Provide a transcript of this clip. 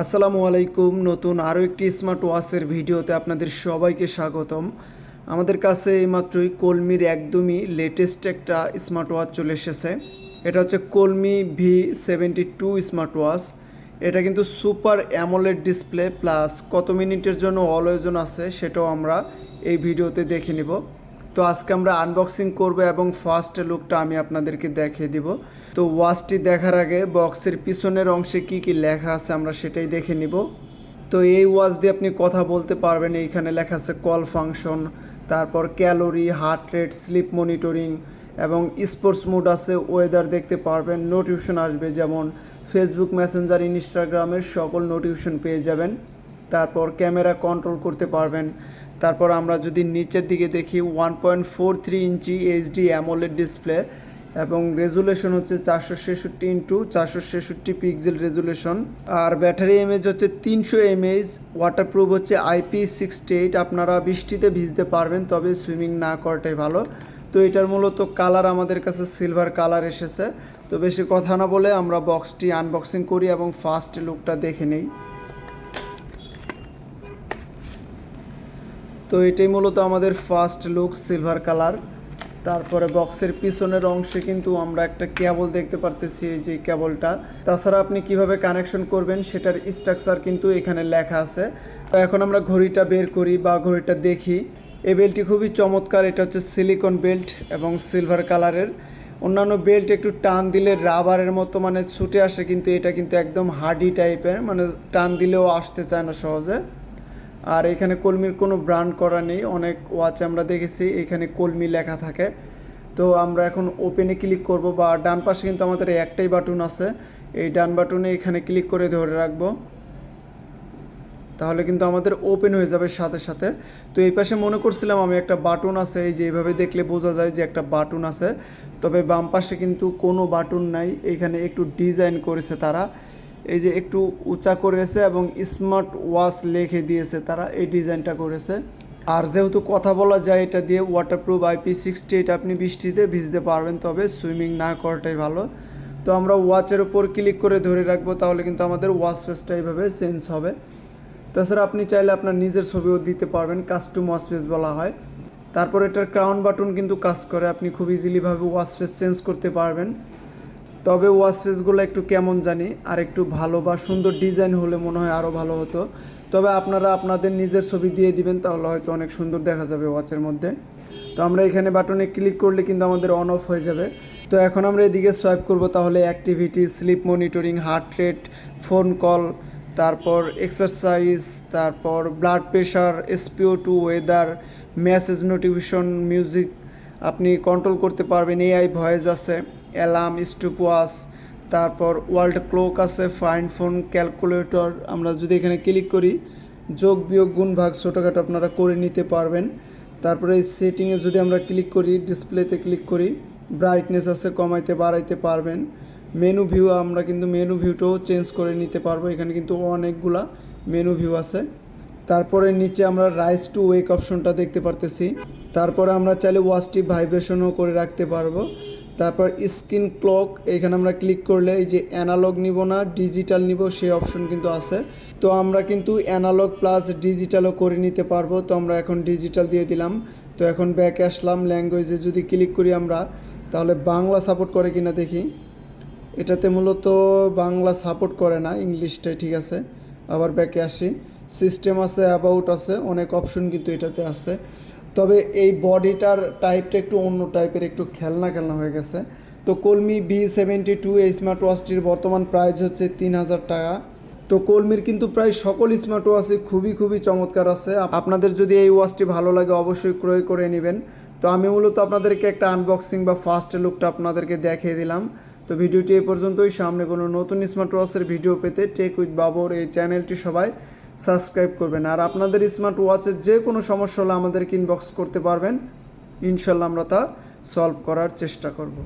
আসসালামু আলাইকুম। নতুন আরও একটি স্মার্ট ওয়াচের ভিডিওতে আপনাদের সবাইকে স্বাগতম। আমাদের কাছে এইমাত্রই কলমির একদমই লেটেস্ট একটা স্মার্ট ওয়াচ চলে এসেছে। এটা হচ্ছে Colmi V seventy two smart watch এটা কিন্তু সুপার অ্যামোলেড ডিসপ্লে প্লাস কত মিনিটের জন্য অলওয়েজন আছে সেটাও আমরা এই ভিডিওতে দেখে নিব। তো আজকে আমরা আনবক্সিং করব এবং ফার্স্ট লুকটা আমি আপনাদেরকে দেখিয়ে দিব। তো ওয়াচটি দেখার আগে বক্সের পিছনের অংশে কি কি লেখা আছে আমরা সেটাই দেখে নিব। তো এই ওয়াচ দিয়ে আপনি কথা বলতে পারবেন, এইখানে লেখা আছে কল ফাংশন তারপর calorie heart rate sleep monitoring এবং স্পোর্টস মুড আছে ওয়েদার দেখতে পারবেন নোটিফিকেশন আসবে যেমন ফেসবুক মেসেঞ্জার ইনস্টাগ্রামের সকল নোটিফিকেশন পেয়ে যাবেন। তারপর ক্যামেরা কন্ট্রোল করতে পারবেন। তারপর আমরা যদি নিচের দিকে দেখি one point four three inch HD AMOLED display এবং রেজুলেশন হচ্ছে চারশো ছেষট্টি ইন্টু চারশো ছেষট্টি পিক্সেল রেজুলেশন আর ব্যাটারি এমএজ হচ্ছে তিনশো এমএইচ ওয়াটারপ্রুফ হচ্ছে আইপি সিক্সটি এইট আপনারা বৃষ্টিতে ভিজতে পারবেন, তবে সুইমিং না করাটাই ভালো। তো এটার মূলত কালার আমাদের কাছে সিলভার কালার এসেছে। তো বেশি কথা না বলে আমরা বক্সটি আনবক্সিং করি এবং ফার্স্ট লুকটা দেখে নেই। তো এটাই মূলত আমাদের ফার্স্ট লুক সিলভার কালার তারপরে বক্সের পিছনের অংশে কিন্তু আমরা একটা কেবল দেখতে পারতেছি এই যে কেবলটা তাছাড়া আপনি কীভাবে কানেকশন করবেন সেটার স্ট্রাকচার কিন্তু এখানে লেখা আছে। তো এখন আমরা ঘড়িটা বের করি বা ঘড়িটা দেখি। এই বেল্টটি খুবই চমৎকার, এটা হচ্ছে সিলিকন বেল্ট এবং সিলভার কালারের অন্যান্য বেল্ট একটু টান দিলে রাবারের মতো মানে ছুটে আসে, কিন্তু এটা কিন্তু একদম হার্ডি টাইপের মানে টান দিলেও আসতে চায় না সহজে। আর এখানে কলমির কোনো ব্র্যান্ড করা নেই, অনেক ওয়াচে আমরা দেখেছি, এখানে কলমি লেখা থাকে। তো আমরা এখন ওপেনে ক্লিক করব বা ডান পাশে কিন্তু আমাদের একটাই বাটন আছে। এই ডান বাটনে এখানে ক্লিক করে ধরে রাখব। তাহলে কিন্তু আমাদের ওপেন হয়ে যাবে সাথে সাথে। তো এই পাশে মনে করছিলাম আমি একটা বাটন আছে, এই যে এইভাবে দেখলে বোঝা যায় যে একটা বাটন আছে। তবে বাম পাশে কিন্তু কোনো বাটন নাই, এখানে একটু ডিজাইন করেছে তারা। এই যে একটু উঁচা করেছে এবং স্মার্ট ওয়াচ লিখে দিয়েছে, তারা এই ডিজাইনটা করেছে। আর যেহেতু কথা বলা যায়, এটা দিয়ে ওয়াটারপ্রুফ আইপি সিক্সটি এইট আপনি বৃষ্টিতে ভিজতে পারবেন, তবে সুইমিং না করাটাই ভালো। তো আমরা ওয়াচের উপর ক্লিক করে ধরে রাখব, তাহলে কিন্তু আমাদের ওয়াচ ফেসটা এইভাবে চেঞ্জ হবে। তাছাড়া আপনি চাইলে আপনার নিজের ছবিও দিতে পারবেন কাস্টম ওয়াচ ফেস বলা হয়। তারপর এটার ক্রাউন বাটন কিন্তু কাজ করে, আপনি খুব ইজিলিভাবে ওয়াচ ফেস চেঞ্জ করতে পারবেন। তবে ওয়াচ ফেসগুলো একটু কেমন জানি, আর একটু ভালো বা সুন্দর ডিজাইন হলে মনে হয় আরও ভালো হতো। তবে আপনারা আপনাদের নিজের ছবি দিয়ে দিবেন, তাহলে হয়তো অনেক সুন্দর দেখা যাবে ওয়াচের মধ্যে। তো আমরা এখানে বাটনে ক্লিক করলে কিন্তু আমাদের অন অফ হয়ে যাবে। তো এখন আমরা এদিকে সোয়াইপ করব, তাহলে activity sleep monitoring heart rate phone call তারপর এক্সারসাইজ তারপর blood pressure SpO two weather message notification music আপনি কন্ট্রোল করতে পারবেন এআই ভয়েস আছে। অ্যালার্ম স্টুপ ওয়াচ তারপর ওয়ার্ল্ড ক্লোক আছে, ফাইন ফোন, ক্যালকুলেটর। আমরা যদি এখানে ক্লিক করি, যোগ, বিয়োগ, গুণ, ভাগ ছোটোখাটো আপনারা করে নিতে পারবেন। তারপরে এই সেটিংয়ে যদি আমরা ক্লিক করি, ডিসপ্লেতে ক্লিক করি ব্রাইটনেস আছে, কমাইতে, বাড়াইতে পারবেন। মেনু ভিউ, আমরা কিন্তু মেনু ভিউটাও চেঞ্জ করে নিতে পারব। এখানে কিন্তু অনেকগুলা মেনু ভিউ আছে। তারপরে নিচে আমরা রাইস টু ওয়েক অপশনটা দেখতে পারতেছি। তারপরে আমরা চাইলে ওয়াচটি ভাইব্রেশনও করে রাখতে পারব। তারপর স্ক্রিন ক্লক, এখানে আমরা ক্লিক করলে এই যে অ্যানালগ নিব না, ডিজিটাল নিব, সেই অপশন কিন্তু আছে। তো আমরা কিন্তু অ্যানালগ প্লাস ডিজিটালও করে নিতে পারব। তো আমরা এখন ডিজিটাল দিয়ে দিলাম। তো এখন ব্যাকে আসলাম ল্যাঙ্গুয়েজে যদি ক্লিক করি আমরা, তাহলে বাংলা সাপোর্ট করে কিনা দেখি। এটাতে মূলত বাংলা সাপোর্ট করে না, ইংলিশটাই ঠিক আছে। আবার ব্যাকে আসি। সিস্টেম আছে অ্যাবাউট আছে, অনেক অপশন কিন্তু এটাতে আছে। তবে এই বডিটার টাইপটা একটু অন্য টাইপের একটু খেলনা খেলনা হয়ে গেছে। তো কলমি বি সেভেন্টি টু এই স্মার্ট ওয়াচটির বর্তমান প্রাইস হচ্ছে তিন হাজার টাকা। তো কলমির কিন্তু প্রায় সকল স্মার্ট ওয়াচই খুবই খুবই চমৎকার আছে। আপনাদের যদি এই ওয়াচটি ভালো লাগে অবশ্যই ক্রয় করে নেবেন। তো আমি মূলত আপনাদেরকে একটা আনবক্সিং বা ফার্স্ট লুকটা আপনাদেরকে দেখিয়ে দিলাম। তো ভিডিওটি এই পর্যন্তই। সামনে কোনো নতুন স্মার্ট ওয়াচের ভিডিও পেতে টেক উইথ বাবর এই চ্যানেলটি সবাই সাবস্ক্রাইব করবেন। আর আপনাদের স্মার্ট ওয়াচের যে কোনো সমস্যা হলে আমাদেরকে ইনবক্স করতে পারবেন। ইনশাল্লাহ আমরা তা সলভ করার চেষ্টা করব।